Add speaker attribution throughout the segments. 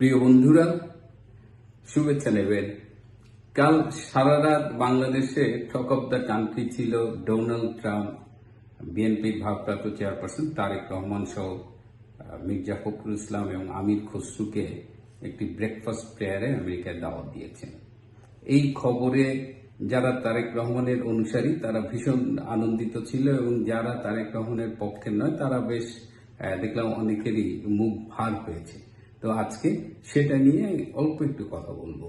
Speaker 1: প্রিয় বন্ধুরা, শুভেচ্ছা নেবেন। কাল সারা রাত বাংলাদেশে টক অফ দ্য কান্ট্রি ছিল ডোনাল্ড ট্রাম্প বিএনপির ভারপ্রাপ্ত চেয়ারপারসন তারেক রহমান সহ মির্জা ফখরুল ইসলাম এবং আমির খসরুকে একটি ব্রেকফাস্ট প্রেয়ারে আমেরিকায় দাওয়াত দিয়েছেন। এই খবরে যারা তারেক রহমানের অনুসারী, তারা ভীষণ আনন্দিত ছিল এবং যারা তারেক রহমানের পক্ষে নয়, তারা বেশ দেখলাম অনেকেরই মুখ ভার হয়েছে। তো আজকে সেটা নিয়ে অল্প একটু কথা বলব।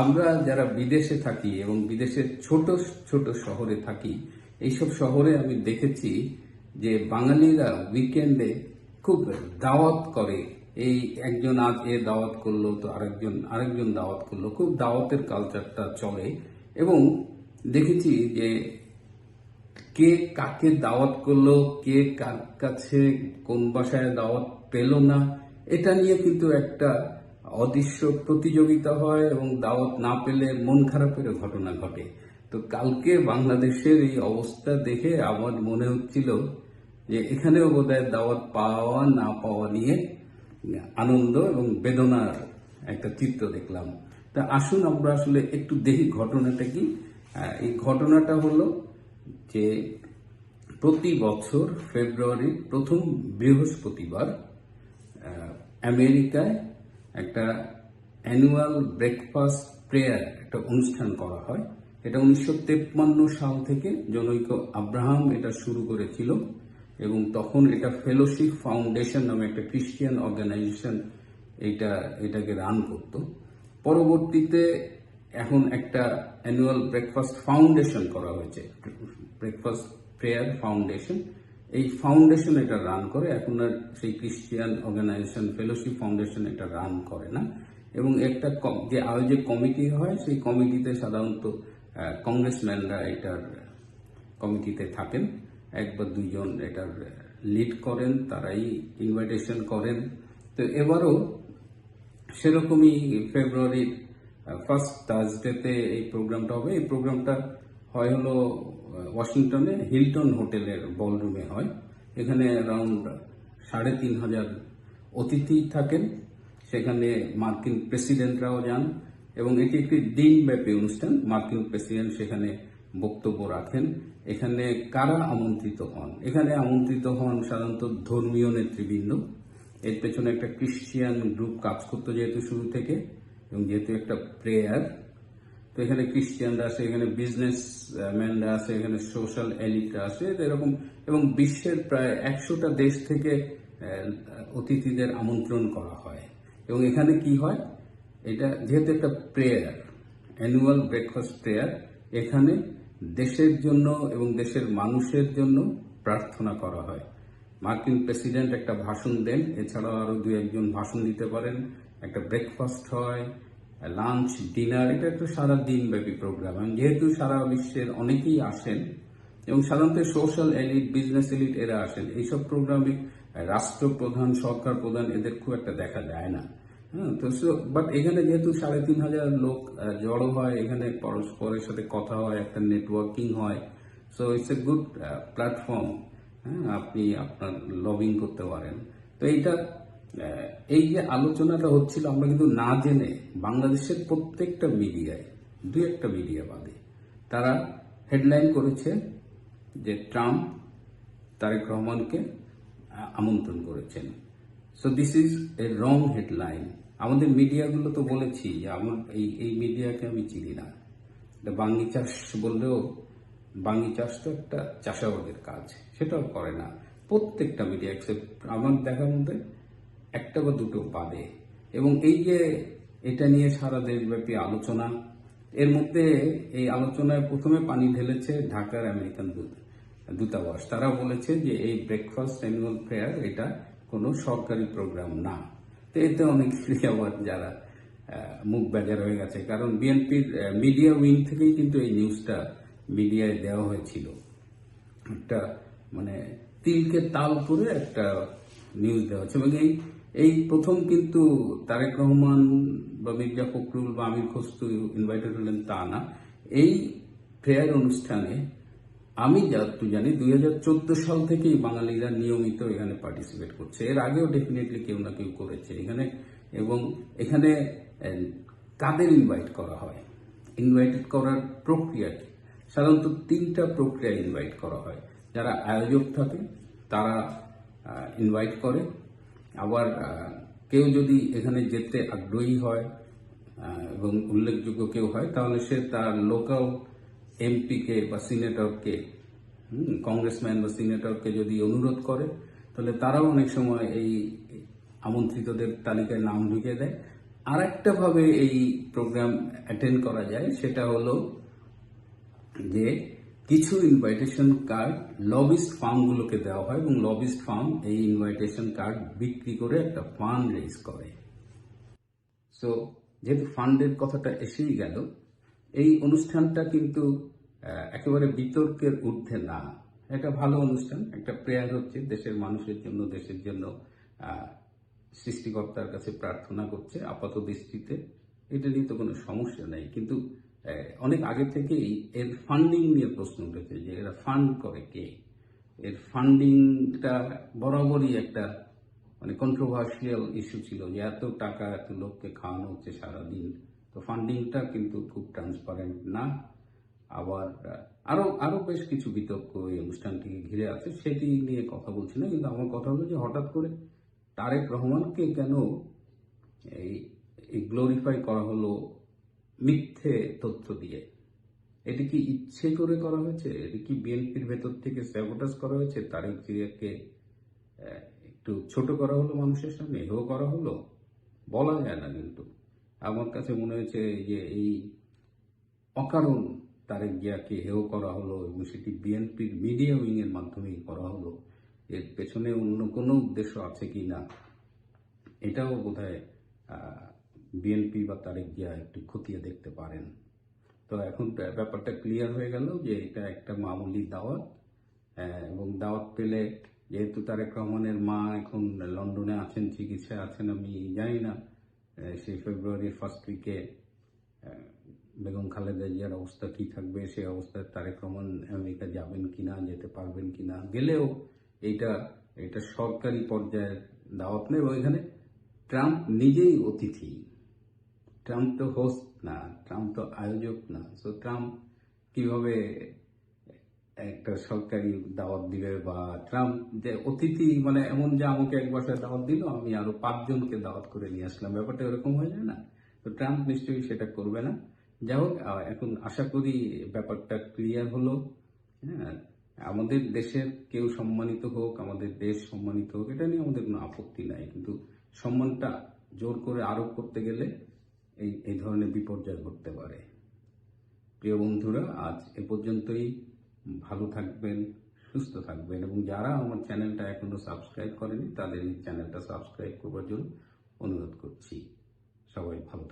Speaker 1: আমরা যারা বিদেশে থাকি এবং বিদেশের ছোট ছোট শহরে থাকি, এইসব শহরে আমি দেখেছি যে বাঙালিরা উইকেন্ডে খুব দাওয়াত করে। এই একজন আজ এ দাওয়াত করল, তো আরেকজন আরেকজন দাওয়াত করল। খুব দাওয়াতের কালচারটা চলে এবং দেখেছি যে কে কাকে দাওয়াত করল, কে কার কাছে কোন বাসায় দাওয়াত পেল না এটা নিয়ে কিন্তু একটা অদৃশ্য প্রতিযোগিতা হয় এবং দাওয়াত না পেলে মন খারাপের ঘটনা ঘটে। তো কালকে বাংলাদেশের এই অবস্থা দেখে আমার মনে হচ্ছিল যে এখানেও বোধহয় দাওয়াত পাওয়া না পাওয়া নিয়ে আনন্দ এবং বেদনার একটা চিত্র দেখলাম। তা আসুন আমরা আসলে একটু দেখি ঘটনাটা কি। এই ঘটনাটা হলো যে প্রতি বছর ফেব্রুয়ারির প্রথম বৃহস্পতিবার আমেরিকায় একটা অ্যানুয়াল ব্রেকফাস্ট প্রেয়ার একটা অনুষ্ঠান করা হয়। এটা উনিশশো তেপ্পান্ন সাল থেকে জনৈক আব্রাহাম এটা শুরু করেছিল এবং তখন এটা ফেলোশিপ ফাউন্ডেশন নামে একটা খ্রিস্টিয়ান অর্গানাইজেশন এটা, এটাকে রান করত। পরবর্তীতে এখন একটা অ্যানুয়াল ব্রেকফাস্ট ফাউন্ডেশন করা হয়েছে। ব্রেকফাস্ট প্রেয়ার ফাউন্ডেশন এই ফাউন্ডেশন এটা রান করে। এখন আর সেই ক্রিশ্চিয়ান অর্গানাইজেশন ফেলোশিপ ফাউন্ডেশন এটা রান করে না। এবং একটা যে আয়োজক কমিটি হয়, সেই কমিটিতে সাধারণত কংগ্রেসম্যানরা এটার কমিটিতে থাকেন। এক বা দুইজন এটার লিড করেন, তারাই ইনভাইটেশন করেন। তো এবারও সেরকমই ফেব্রুয়ারির ফার্স্ট থার্সডেতে এই প্রোগ্রামটা হবে। এই প্রোগ্রামটা হয় হলো ওয়াশিংটনে হিলটন হোটেলের বলরুমে হয়। এখানে অ্যারাউন্ড সাড়ে তিন হাজার অতিথি থাকেন। সেখানে মার্কিন প্রেসিডেন্টরাও যান এবং এটি একটি দিনব্যাপী অনুষ্ঠান। মার্কিন প্রেসিডেন্ট সেখানে বক্তব্য রাখেন। এখানে কারা আমন্ত্রিত হন? এখানে আমন্ত্রিত হন সাধারণত ধর্মীয় নেতৃবৃন্দ। এর পেছনে একটা ক্রিশ্চিয়ান গ্রুপ কাজ করতো যেহেতু শুরু থেকে এবং যেহেতু একটা প্রেয়ার তো এখানে ক্রিশ্চিয়ানরা আছে, এখানে বিজনেস ম্যানরা আছে, এখানে সোশ্যাল এলিটরা আছে এরকম এবং বিশ্বের প্রায় একশোটা দেশ থেকে অতিথিদের আমন্ত্রণ করা হয়। এবং এখানে কি হয়? এটা যেহেতু একটা প্রেয়ার অ্যানুয়াল ব্রেকফাস্ট প্রেয়ার এখানে দেশের জন্য এবং দেশের মানুষের জন্য প্রার্থনা করা হয়। মার্কিন প্রেসিডেন্ট একটা ভাষণ দেন, এছাড়াও আরও দু একজন ভাষণ দিতে পারেন। একটা ব্রেকফাস্ট হয় লাঞ্চ ডিনার এটা একটা সারা দিন ব্যাপী প্রোগ্রাম যেহেতু সারা বিশ্বের অনেকেই আসেন, এবং সাধারণত সোশ্যাল এলিট বিজনেস এলিট এরা আসেন, এইসব প্রোগ্রামে রাষ্ট্রপ্রধান, সরকার প্রধান এদের খুব একটা দেখা যায় না। হ্যাঁ তো বাট এখানে যেহেতু সাড়ে তিন হাজার লোক জড়ো হয়, এখানে পরস্পরের সাথে কথা হয়, একটা নেটওয়ার্কিং হয় so it's a good platform হ্যাঁ আপনি আপনার লবিং করতে পারেন। তো এইটা এই যে আলোচনাটা হচ্ছিল, আমরা কিন্তু না জেনে বাংলাদেশের প্রত্যেকটা মিডিয়ায়, দু একটা মিডিয়া বাদে, তারা হেডলাইন করেছে যে ট্রাম্প তারেক রহমানকে আমন্ত্রণ করেছেন। So this is a wrong headline আমাদের মিডিয়াগুলো তো বলেছি যে আমার এই এই মিডিয়াকে আমি চিনি না। বাঙ্গি চাষ বললেও, বাঙ্গি চাষ তো একটা চাষাবাদের কাজ, সেটাও করে না। প্রত্যেকটা মিডিয়া এক্সেপ্ট আমার দেখার মধ্যে একটা বা দুটো বাদে। এবং এই যে এটা নিয়ে সারা দেশব্যাপী আলোচনা, এর মধ্যে এই আলোচনায় প্রথমে পানি ঢেলেছে ঢাকার আমেরিকান দূত, দূতাবাস। তারা বলেছে যে এই ব্রেকফাস্ট অ্যানুয়াল ফেয়ার এটা কোনো সরকারি প্রোগ্রাম না। তো এতে অনেকেরই আবার যারা মুখ বেজার হয়ে গেছে। কারণ বিএনপির মিডিয়া উইং থেকেই কিন্তু এই নিউজটা মিডিয়ায় দেওয়া হয়েছিল। একটা মানে তিলকে তাল করে একটা নিউজ দেওয়া হচ্ছে এবং এই এই প্রথম কিন্তু তারেক রহমান বা মির্জা ফখরুল বা আমির খস্তু ইনভাইটেড হলেন তা না। এই প্রেয়ার অনুষ্ঠানে আমি যতটুকু জানি, দুই হাজার চোদ্দ সাল থেকেই বাঙালিরা নিয়মিত এখানে পার্টিসিপেট করছে। এর আগেও ডেফিনেটলি কেউ না কেউ করেছে এখানে এবং এখানে কাদের ইনভাইট করা হয়? ইনভাইটেড করার প্রক্রিয়া কি? সাধারণত তিনটা প্রক্রিয়া ইনভাইট করা হয়। যারা আয়োজক থাকে, তারা ইনভাইট করে। আবার কেউ যদি এখানে যেতে আগ্রহী হয় এবং উল্লেখযোগ্য কেউ হয়, তাহলে সে তার লোকাল এমপিকে বা সিনেটরকে কংগ্রেসম্যান বা সিনেটরকে যদি অনুরোধ করে, তাহলে তারাও অনেক সময় এই আমন্ত্রিতদের তালিকায় নাম ঢুকিয়ে দেয়। আর একটা ভাবে এই প্রোগ্রাম অ্যাটেন্ড করা যায়, সেটা হলো যে কিছু ইনভাইটেশন কার্ড লবিস্ট ফার্মগুলোকে দেওয়া হয় এবং লবিস্ট ফার্ম এই ইনভাইটেশন কার্ড বিক্রি করে একটা ফান্ড রেজ করে। সো যেহেতু ফান্ডের কথাটা এসেই গেল, এই অনুষ্ঠানটা কিন্তু একেবারে বিতর্কের ঊর্ধ্বে না। একটা ভালো অনুষ্ঠান, একটা প্রেয়ার হচ্ছে, দেশের মানুষের জন্য, দেশের জন্য সৃষ্টিকর্তার কাছে প্রার্থনা করছে, আপাত দৃষ্টিতে। এটা নিয়ে তো কোনো সমস্যা নেই। কিন্তু অনেক আগে থেকেই এর ফান্ডিং নিয়ে প্রশ্ন উঠেছে যে এরা ফান্ড করে কে? এর ফান্ডিংটা বরাবরই একটা মানে কন্ট্রোভার্সিয়াল ইস্যু ছিল যে এত টাকা এত লোককে খাওয়ানো হচ্ছে সারাদিন। তো ফান্ডিংটা কিন্তু খুব ট্রান্সপারেন্ট না। আবার আহ, আরও আরও বেশ কিছু বিতর্ক এই অনুষ্ঠানটিকে ঘিরে আছে সেটি নিয়ে কথা বলছি না কিন্তু আমার কথা হলো যে হঠাৎ করে তারেক রহমানকে কেন এই গ্লোরিফাই করা হলো মিথ্যে তথ্য দিয়ে। এটি কি ইচ্ছে করে করা হয়েছে? এটি কি বিএনপির ভেতর থেকে স্যাবোটাস করা হয়েছে? তারেক জিয়াকে একটু ছোট করা হলো মানুষের সামনে? হেও করা হলো? বলা যায় না কিন্তু। আমার কাছে মনে হয়েছে যে এই অকারণ তারেক জিয়াকে হেও করা হলো এবং সেটি বিএনপির মিডিয়া উইং এর মাধ্যমেই করা হলো, এর পেছনে অন্য কোনো উদ্দেশ্য আছে কি না এটাও বোধহয় বিএনপি বা তারেক জিয়া একটু খতিয়ে দেখতে পারেন। তো এখন ব্যাপারটা ক্লিয়ার হয়ে গেল যে এটা একটা মামুলি দাওয়াত আহ, এবং দাওয়াত পেলে যেহেতু তারেক রহমানের মা এখন লন্ডনে আছেন চিকিৎসায় আছেন আমি জানি না সেই ফেব্রুয়ারির ফার্স্ট উইকে বেগম খালেদা জিয়ার অবস্থা কি থাকবে সেই অবস্থায় তারেক রহমান আমেরিকা যাবেন কিনা যেতে পারবেন কিনা গেলেও এইটা এটা সরকারি পর্যায়ের দাওয়াত নেই এখানে ট্রাম্প নিজেই অতিথি। ট্রাম্প তো হোস্ট না, ট্রাম্প তো আয়োজক না। সো ট্রাম্প কীভাবে একটা সরকারি দাওয়াত দিবে বা ট্রাম্প যে অতিথি মানে এমন যে আমাকে এক বাসায় দাওয়াত দিল, আমি আরও পাঁচজনকে দাওয়াত করে নিয়ে আসলাম। ব্যাপারটা এরকম হয়ে যায় না? তো ট্রাম্প নিশ্চয়ই সেটা করবে না। যাই হোক এখন আশা করি ব্যাপারটা ক্লিয়ার হলো। হ্যাঁ আমাদের দেশের কেউ সম্মানিত হোক, আমাদের দেশ সম্মানিত হোক, এটা নিয়ে আমাদের কোনো আপত্তি নাই। কিন্তু সম্মানটা জোর করে আরোপ করতে গেলে এই এই ধরনের বিপর্যয় ঘটতে পারে। প্রিয় বন্ধুরা, আজ এ পর্যন্তই। ভালো থাকবেন, সুস্থ থাকবেন এবং যারা আমার চ্যানেলটা এখনও সাবস্ক্রাইব করেনি, তাদের এই চ্যানেলটা সাবস্ক্রাইব করবার জন্য অনুরোধ করছি। সবাই ভালো